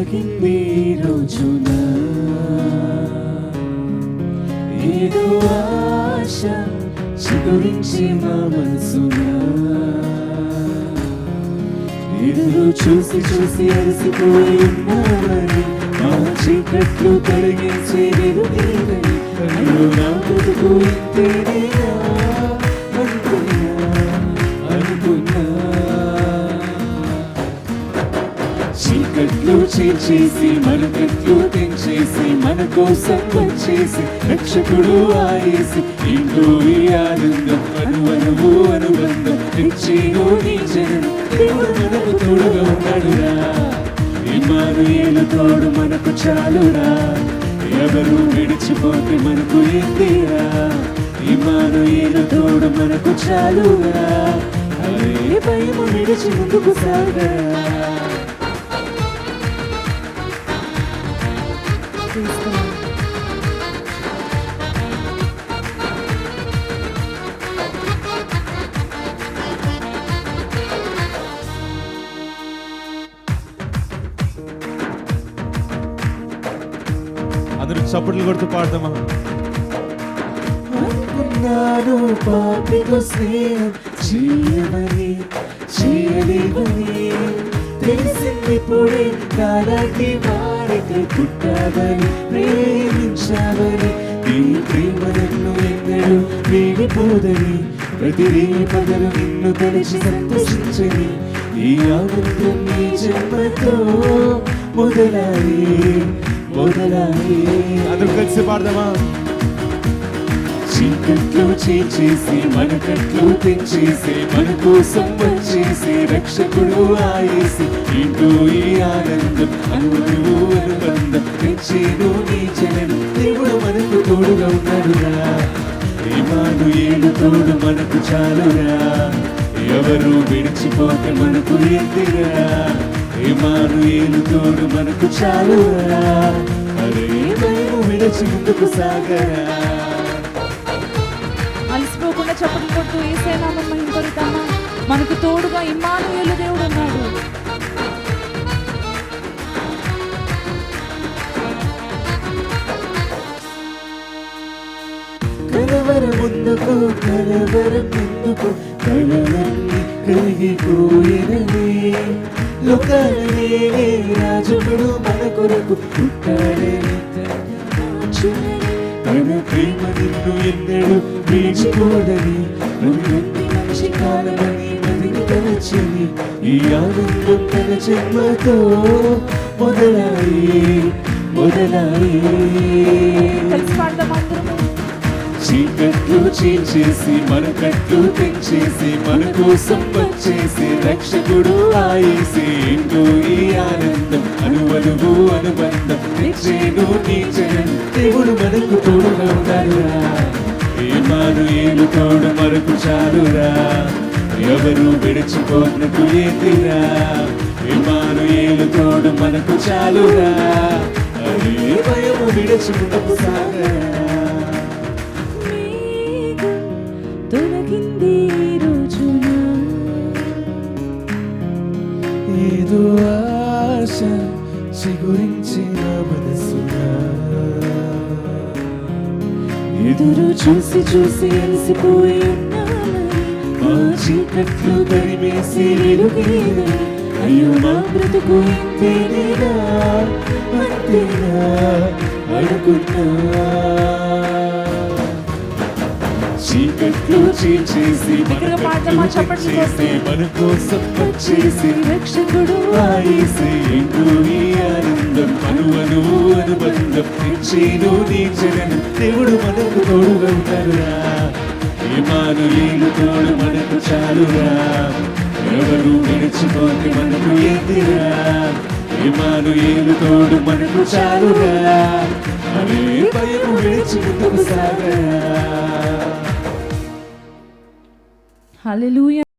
ఒలిగింది రోజున. ఏదో ఆశ చిగురించి మా మనసున. ఎదురు చూసి చూసి అలసిపోయి ఉన్నావని మా చీకట్లు కరిగించేది నీవని నాకు ఇంతేనే చీకట్లు చేసి మనకట్లు తెంచేసి మన కోసం వచ్చేసి రక్షకుడు ఆయేసి ఇంటూ ఈ ఆనందం అనువనువు అనుబంధం ఇచ్చేను నీ జనం. దేవుడు మనకు తోడుగా ఉన్నాడురా. ఇమానుయేలు తోడు మనకు చాలురా. ఎవరు విడిచిపోతే మనకు ఎందిరా ఇమానుయేలు తోడు మనకు చాలురా. అరే భయము విడిచి ముందుకు సాగరా. అందరూ చప్పట్లు కొడుతూ పాడదామా? అనుకున్నాను పాపికు స్నేహం. చేయమని చేయలేవని తెలిసింది నాలాంటి వారికి పుట్టావని ప్రేమించావని నీ ప్రేమ నన్ను ఎన్నడూ వీడిపోదని ప్రతి పదలు నిన్ను కలిసి సంతోషించని ఈ ఆనందం నీ జన్మతో మొదలాయి మొదలాయి అందరూ కలిసి పాడదామా? చీకట్లో చేసేసి మన కట్లు తెంచేసి మన కోసం వచ్చేసి రక్షకుడు ఆయేసి ఇంటూ ఈ ఆనందం అనువు అనుబంధం తెచ్చేను నీ జనం దేవుడు మనకు తోడుగా ఉన్నాడురా. ఇమాను ఏడు తోడు మనకు చాలురా. ఎవరు విడిచిపోతే మనకు ఎత్తిరా ఇమాను ఏడు తోడు మనకు చాలురా. అరే భయం విడిచి ముందుకు సాగరా. చప్పట్లు కొడుతూ ఏసే నామం మహింపరుతామా మనకు తోడుగా ఇమ్మానుయేలు దేవుడు ఉన్నాడు కలవరం ముందుకు కలవరం ఎందుకు కలవన్నీ కలిగిపోయినవి లోకాలనే రాజుడు మన కొరకు పుట్టాడని తన ప్రేమ నిన్ను ఎన్నడు వీచిపోదని నువ్వెన్ని మంచి కాలమని మదిని తలచని ఈ ఆనందం తన జన్మతో మొదలాయి మొదలాయి చీకట్లు చీల్చేసి మన కట్లు తెంచేసి మన కోసం వచ్చేసి రక్షకుడు ఆయేసి ఏంటో ఈ ఆనందం అనువలువు అనుబంధం నిచ్చేను నీ జనం దేవుడు మనకు తోడుగా ఉంటాడురా ఏమాను ఏలు తోడు మనకు చాలురా. ఎవరు విడిచిపోనకు ఏదిరా ఏమాను ఏలు తోడు మనకు చాలురా. అరే భయము విడిచి సాగరా. చిగురించిన మనసునా ఎదురు చూసి చూసి అలసిపోయి మా చీకట్లు తరిమేసి అయ్యో మా బ్రతుకు ఇంతేనేనా అంతేనా? అనుకున్నా. చీకట్లు చీల్చేసి మన తెచ్చేసి మన కోసం వచ్చేసి రక్షకుడు ఆయేసి ఎందు ఈ ఆనందం అనువను అనుబంధం తెచ్చేను నీ జగన్. దేవుడు మనకు తోడుగా ఉంటాడురా ఏమాను ఏలు తోడు మనకు చాలురా. ఎవరు విడిచిపోతే మనకు ఎదిరా ఏమాను ఏలు తోడు మనకు చాలురా. అనే భయము విడిచి ముందుకు సాగరా. హల్లెలూయా